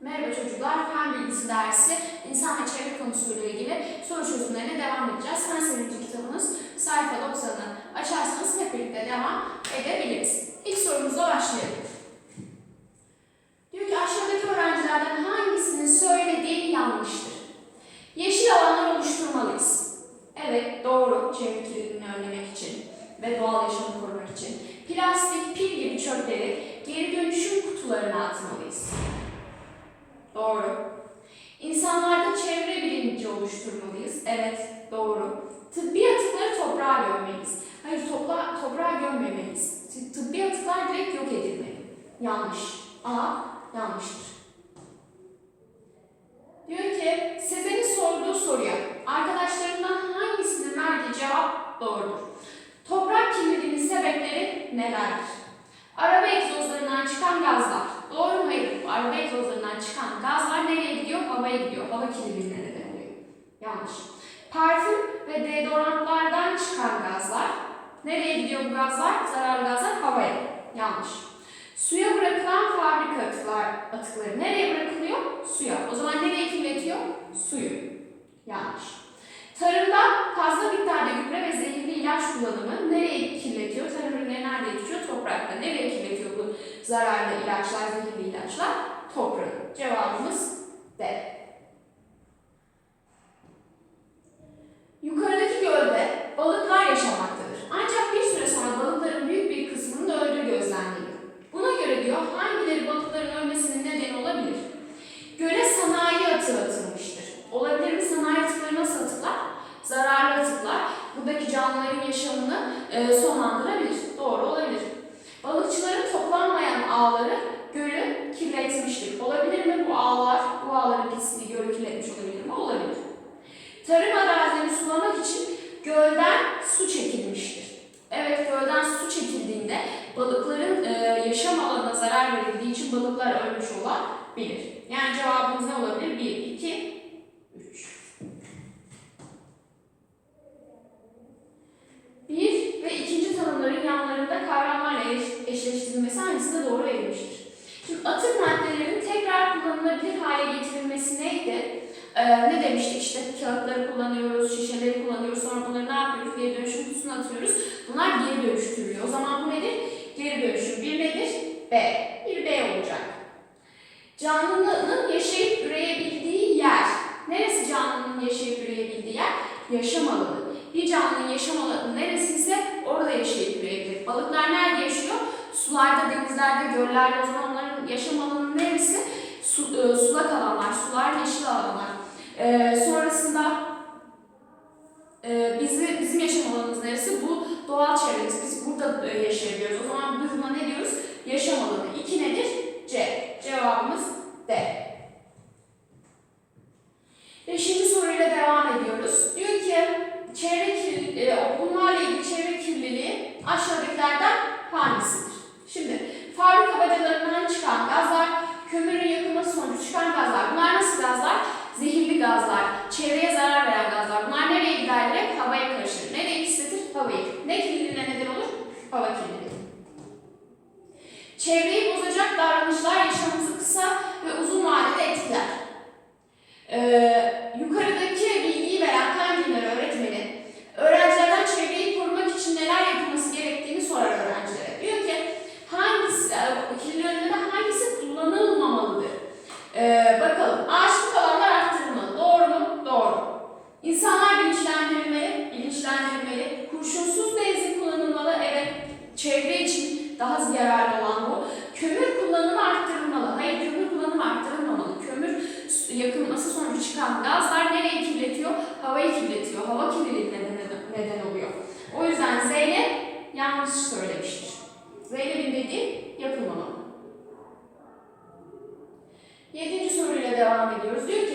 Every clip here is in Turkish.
Merhaba çocuklar, Fen Bilgisi dersi insan ve çevre konusuyla ilgili soru çözümlerine devam edeceğiz. Fen Sevinci kitabımız sayfa 90'ı açarsanız hep birlikte devam edebiliriz. İlk sorumuzla başlayalım. Diyor ki aşağıdaki öğrencilerden hangisinin söylediği yanlıştır? Yeşil alanlar oluşturmalıyız. Evet, doğru. Çevre kirliliğini önlemek için ve doğal yaşamı korumak için. Plastik, pil gibi çöpleri geri dönüşüm kutularına atmalıyız. Doğru. İnsanlarda çevre bilinci oluşturmalıyız. Evet, doğru. Tıbbi atıkları toprağa gömmeliyiz. Hayır, topla, toprağa gömmemeliyiz. Tı- Tıbbi atıklar direkt yok edilmeli. Yanlış. A, yanlıştır. Diyor ki, Sezen'in sorduğu soruya arkadaşlarından hangisinin verdiği cevap doğrudur? Toprak kirliliğinin sebepleri nelerdir? Araba egzozlarından çıkan gazlar. Doğru mu hayır? mu? Araba egzozlarından çıkan gazlar nereye gidiyor? Havaya gidiyor. Hava kirliliğine neden oluyor. Yanlış. Parfüm ve deodorantlardan çıkan gazlar. Nereye gidiyor bu gazlar? Zararlı gazlar havaya. Yanlış. Suya bırakılan fabrika atıklar, atıkları nereye bırakılıyor? Suya. O zaman nereye kirletiyor? Suyu. Yanlış. Tarımda fazla miktarda gübre ve zehirli ilaç kullanımı nereye kirletiyor? Tarım ürünleri nerede yetişiyor? Toprakta. Nereye kirletiyor bu zararlı ilaçlar, zehirli ilaçlar? Toprağı. Cevabımız D. Yukarıdaki gölde balıklar yaşamaktadır. Ancak bir süre sonra balıkların büyük bir kısmının öldüğü gözleniliyor. Buna göre diyor hangileri balıkların ölmesinin nedeni olabilir? Göle sanayi atığı atılmıştır. Olabilir mi? Sanayi atıkları nasıl atıklar? Zararlı atıklar. Buradaki canlıların yaşamını e, sonlandırabilir. Doğru olabilir. Balıkçıların toplanmayan ağları gölü kirletmiştir. Olabilir mi bu ağlar? Bu ağların pisliği gölü kirletmiş olabilir mi? Olabilir. Tarım için gölden su çekilmiştir. Evet gölden su çekildiğinde balıkların e, yaşam alanına zarar verildiği için balıklar ölmüş olabilir. Yani cevabımız ne olabilir? 1, 2, 3. 1 ve ikinci tanımların yanlarında kavramlarla eş- eşleştirilmesi hangisinde doğru verilmiştir? Şimdi atık maddelerin tekrar kullanılabilir hale getirilmesi neydi? Ee, ne demiştik işte kağıtları kullanıyoruz, şişeleri kullanıyoruz, sonra bunları ne yapıyoruz? Geri dönüşüm kutusuna atıyoruz. Bunlar geri dönüştürülüyor. O zaman bu nedir? Geri dönüşüm. Bir nedir? B. Bir B olacak. Canlının yaşayıp üreyebildiği yer. Neresi canlının yaşayıp üreyebildiği yer? Yaşam alanı. Bir canlının yaşam alanı neresiyse orada yaşayıp üreyebilir. Balıklar nerede yaşıyor? Sularda, denizlerde, göllerde. O zaman onların yaşam alanı neresi? Su, e, sulak alanlar, sular, yeşil alanlar. E, sonrasında e, bizi, bizim yaşam alanımız neresi? Bu doğal çevremiz. Biz burada e, yaşayabiliyoruz. O zaman biz buna ne diyoruz? Yaşam alanı. İki nedir? C. Cevabımız D. Beşinci soruyla devam ediyoruz. Diyor ki çevre kir, e, bunlarla ilgili çevre kirliliği aşağıdakilerden hangisidir? Şimdi fabrika bacalarından çıkan gazlar, kömürün yakılması sonucu çıkan gazlar. Bunlar nasıl gazlar? Gazlar, çevreye zarar veren gazlar. Bunlar nereye gider direkt? Havaya karışır. Nereye pisletir? Havayı. Ne kirliliğine neden olur? Hava kirliliği. Çevreyi bozacak davranışlar yaşamımızı kısa ve uzun vadede etkiler. Ee, yukarıdaki bilgiyi veren fen bilimleri öğretmeni öğrencilerden çevreyi korumak için neler yapılması gerektiğini sorar öğrencilere. Diyor ki hangisi, e, kirli önleme hangisi kullanılmamalıdır? Ee, bakalım ağaçlık alanlar arttırılmalı. Doğru mu? Doğru. İnsanlar bilinçlendirilmeli, bilinçlendirilmeli. Kurşunsuz benzin kullanılmalı. Evet, çevre için daha yararlı olan bu. Kömür kullanımı arttırılmalı. Hayır, kömür kullanımı arttırılmamalı. Kömür su- çıkan gazlar nereyi kirletiyor? Havayı kirletiyor. Hava kirliliğine neden oluyor. O yüzden Zeynep yanlış söylemiştir. Zeynep'in dediği yapılmamalı. Yedinci soruyla devam ediyoruz. Diyor ki,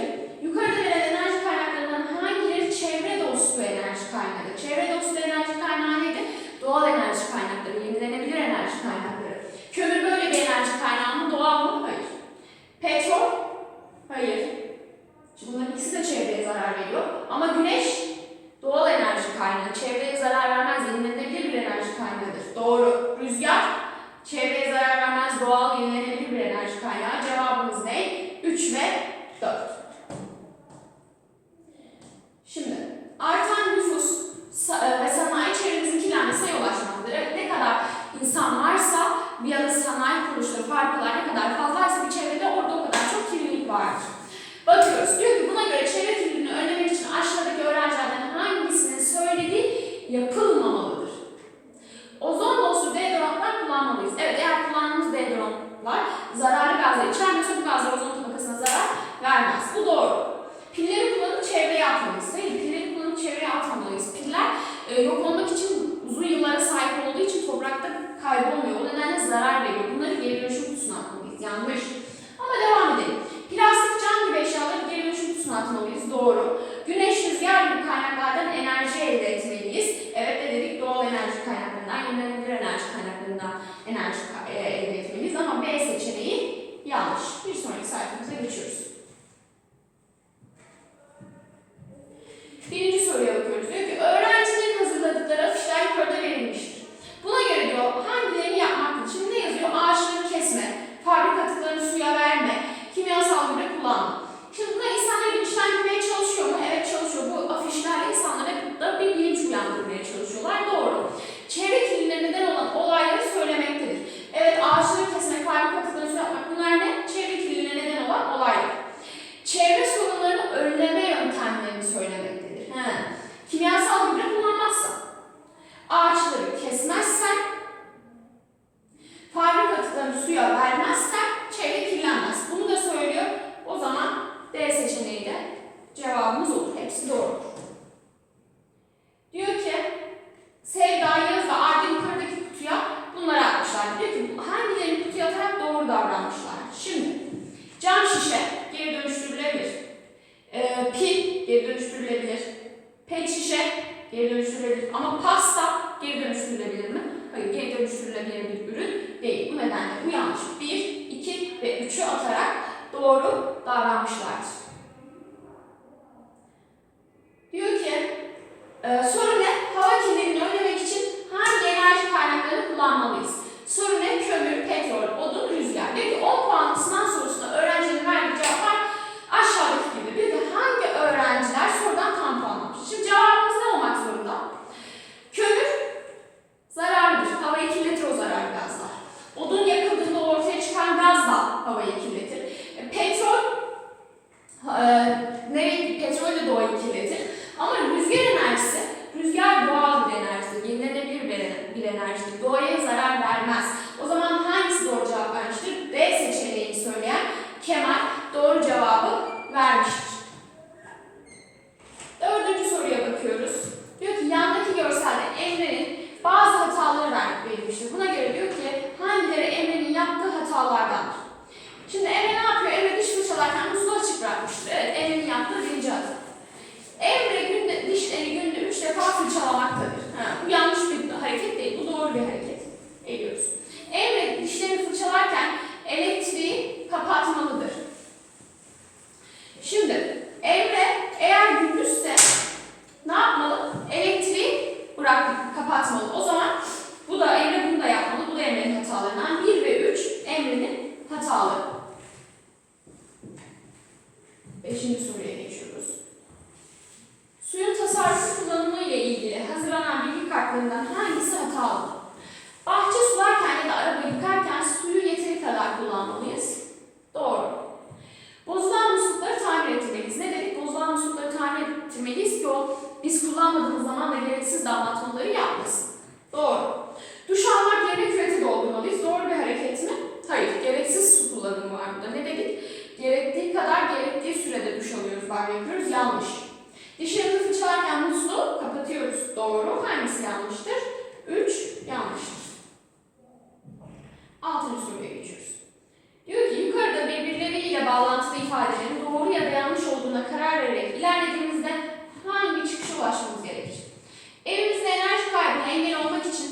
görüşü atarak doğru davranmışlardır. Diyor ki, e, sonra kullanmadığınız zaman da gereksiz damlatmaları yapmasın. Doğru. Duş almak yerine küveti doldurmalıyız. Doğru bir hareket mi? Hayır. Gereksiz su kullanımı var burada. Ne dedik? Gerektiği kadar gerektiği sürede duş alıyoruz, banyo yapıyoruz. Yanlış. Dişlerimizi fırçalarken musluğu kapatıyoruz. Doğru. Hangisi yanlıştır? 3 yanlıştır. Altıncı soruya geçiyoruz. Diyor ki yukarıda birbirleriyle bağlantılı ifadelerin doğru ya da yanlış olduğuna karar vererek ilerlediğimizde hangi çıkışa ulaşmamız Evimizde enerji kaybına engel olmak için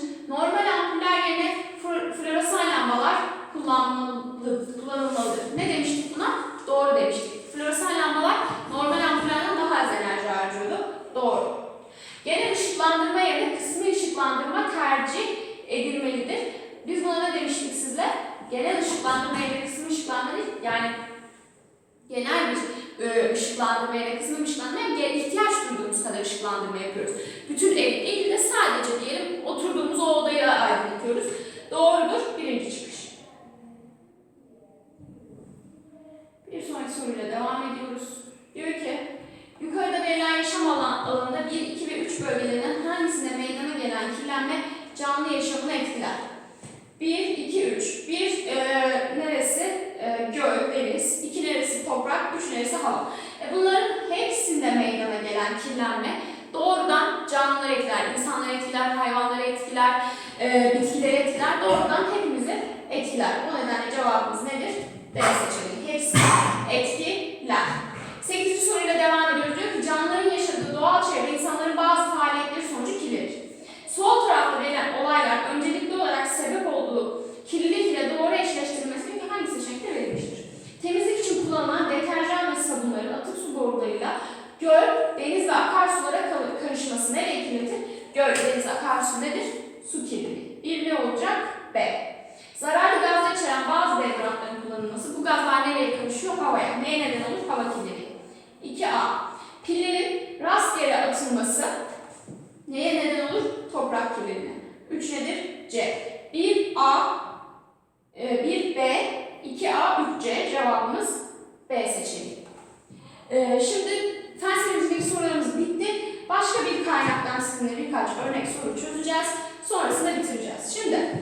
soruyla devam ediyoruz. Diyor ki, yukarıda verilen yaşam alan, alanında 1, 2 ve 3 bölgelerinin hangisinde meydana gelen kirlenme canlı yaşamını etkiler? 1, 2, 3. 1 e, neresi? E, göl, deniz. 2 neresi? Toprak. 3 neresi? Hava. E, bunların hepsinde meydana gelen kirlenme doğrudan canlıları etkiler, insanları etkiler, hayvanları etkiler, e, bitkileri etkiler, doğrudan hepimizi etkiler. O nedenle cevabımız nedir? D seçeneği. x cevabımız B seçeneği. Ee, şimdi fen serimizdeki sorularımız bitti. Başka bir kaynaktan sizinle birkaç örnek soru çözeceğiz. Sonrasında bitireceğiz. Şimdi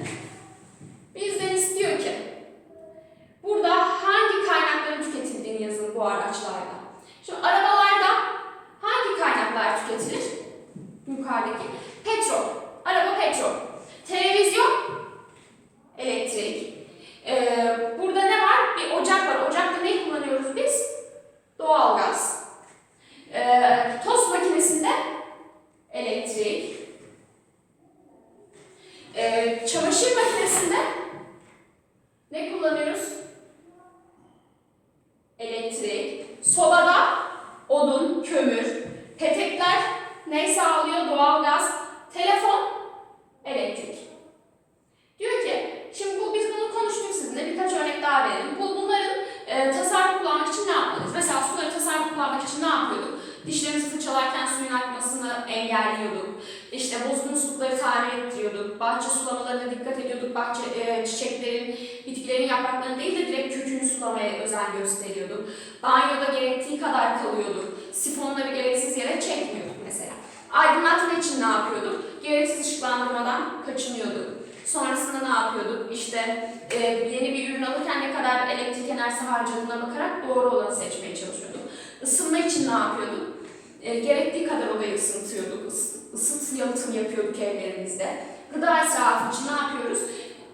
sulamalarına dikkat ediyorduk. Bahçe, e, çiçeklerin, bitkilerin yapraklarını değil de direkt kökünü sulamaya özen gösteriyorduk. Banyoda gerektiği kadar kalıyorduk. Sifonları gereksiz yere çekmiyorduk mesela. Aydınlatma için ne yapıyorduk? Gereksiz ışıklandırmadan kaçınıyorduk. Sonrasında ne yapıyorduk? İşte e, yeni bir ürün alırken ne kadar elektrik enerjisi harcadığına bakarak doğru olanı seçmeye çalışıyorduk. Isınma için ne yapıyorduk? E, gerektiği kadar odayı ısıtıyorduk. Is, ısıt yalıtım yapıyorduk evlerimizde gıda israfı için ne yapıyoruz?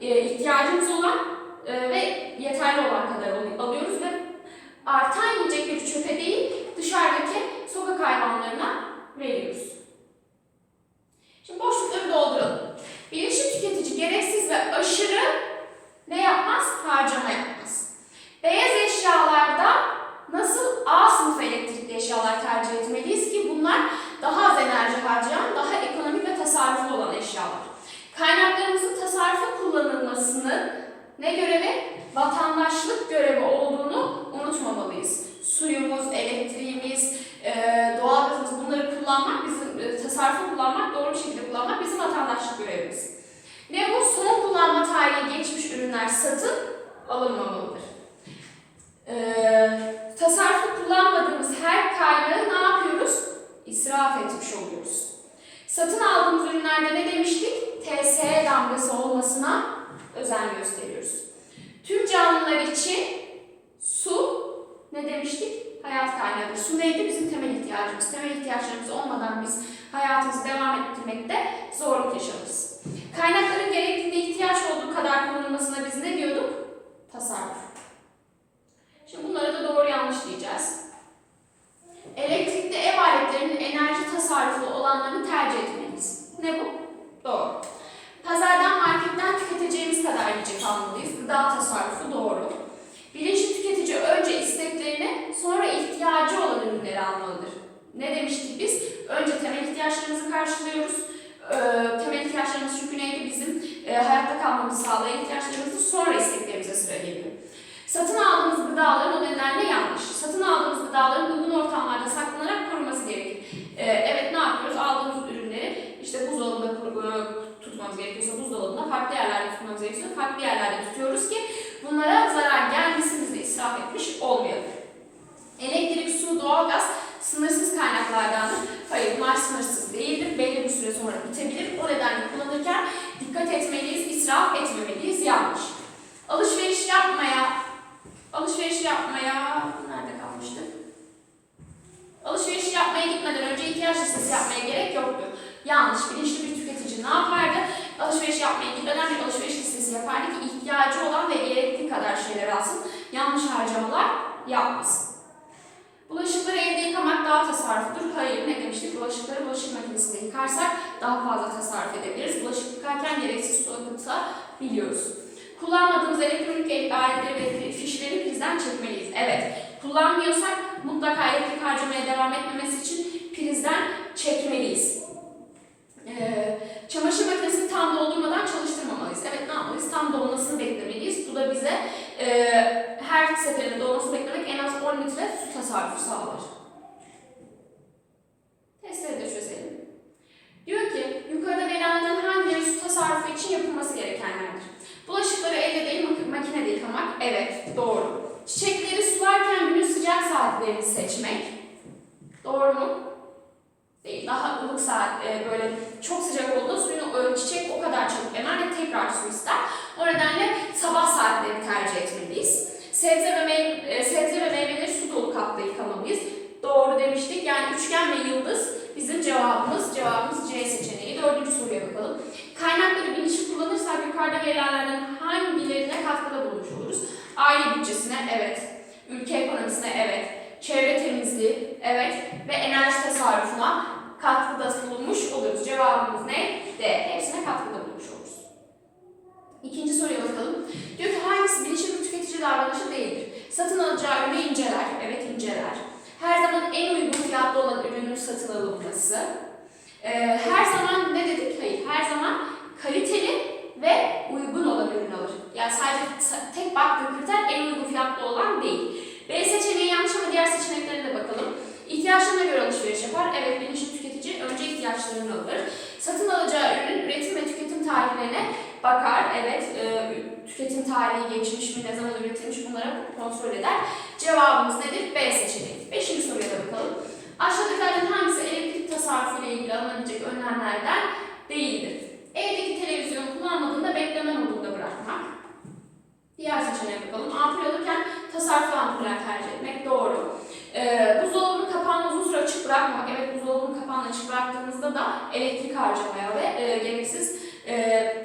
E, ihtiyacımız olan e, ve yeterli olan kadar alıyoruz ve farklı yerlerde tutmak gerekiyor. Farklı yerlerde tutuyor kullanmıyorsak mutlaka elektrik harcamaya devam etmemesi için prizden çekmeliyiz. Ee, çamaşır makinesini tam doldurmadan çalıştırmamalıyız. Evet ne yapmalıyız? Tam dolmasını beklemeliyiz. Bu da bize e, her seferinde dolmasını beklemek en az 10 litre su tasarrufu sağlar. Testleri de çözelim. Diyor ki yukarıda verilenlerden hangileri su tasarrufu için yapılması gerekenlerdir? Bulaşıkları elde değil mak- makinede yıkamak. Evet doğru. Çiçekleri sularken günün sıcak saatlerini seçmek. Doğru mu? Değil. Daha ılık saat e, böyle çok sıcak olduğunda suyun e, çiçek o kadar çabuk emer ve tekrar su ister. O nedenle sabah saatlerini tercih etmeliyiz. Sebze ve, meyve, e, sebze ve meyveleri su dolu kapta yıkamalıyız. Doğru demiştik. Yani üçgen ve yıldız bizim cevabımız. Cevabımız C seçeneği. Dördüncü soruya bakalım. Kaynakları bilinçli kullanırsak yukarıda verilenlerden hangilerine katkıda bulmuş oluruz? Aile bütçesine evet. Ülke ekonomisine evet. Çevre temizliği evet. Ve enerji tasarrufuna katkıda bulunmuş oluruz. Cevabımız ne? D. Hepsine katkıda bulmuş oluruz. İkinci soruya bakalım. Diyor ki hangisi bilinçli bir tüketici davranışı değildir? Satın alacağı ürünü inceler. Evet inceler. Her zaman en uygun fiyatlı olan ürünün satın alınması. Ee, her zaman ne dedik? Hayır. Her zaman kaliteli ve uygun olan ürün alır. Yani sadece sa- tek baktığı kriter en uygun fiyatlı olan değil. B seçeneği yanlış ama diğer seçeneklere de bakalım. İhtiyaçlarına göre alışveriş yapar. Evet bilinçli tüketici önce ihtiyaçlarını alır. Satın alacağı ürünün üretim ve tüketim tarihlerine bakar. Evet e, tüketim tarihi geçmiş mi, ne zaman üretilmiş bunlara kontrol eder. Cevabımız nedir? B seçeneği. Beşinci soruya da bakalım. Aşağıdakilerden bekleme modunda bırakmak. Diğer seçeneğe bakalım. Ampul alırken tasarruflu ampuller tercih etmek. Doğru. Ee, buzdolabının kapağını uzun süre açık bırakmamak. Evet buzdolabının kapağını açık bıraktığınızda da elektrik harcamaya ve e, gereksiz e,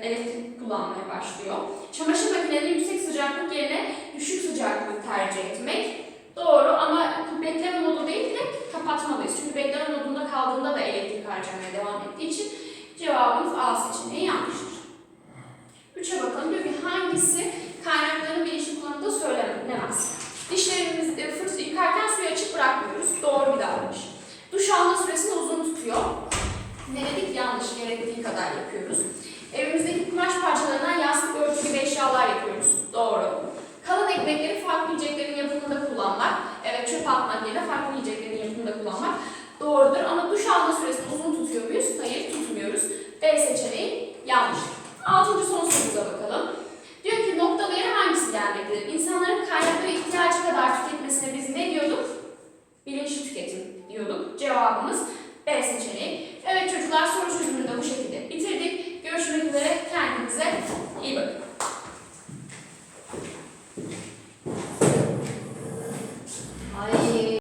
elektrik kullanmaya başlıyor. Çamaşır makineleri yüksek sıcaklık yerine düşük sıcaklık tercih etmek. Doğru ama bekleme modu değil direkt kapatmalıyız. Çünkü bekleme modunda kaldığında da elektrik harcamaya devam ettiği için cevabımız A seçeneği yanlıştır. Üçe bakalım. Diyor ki hangisi kaynakların değişim konuda söylenemez. Dişlerimizi e, fırt yıkarken suyu açık bırakmıyoruz. Doğru bir davranış. Duş alma süresini uzun tutuyor. Ne dedik? Yanlış. Gerektiği kadar yapıyoruz. Evimizdeki kumaş parçalarından yastık örtü gibi eşyalar yapıyoruz. Doğru. Kalan ekmekleri farklı yiyeceklerin yapımında kullanmak. Evet çöp atmak yerine farklı yiyeceklerin yapımında kullanmak. Doğrudur ama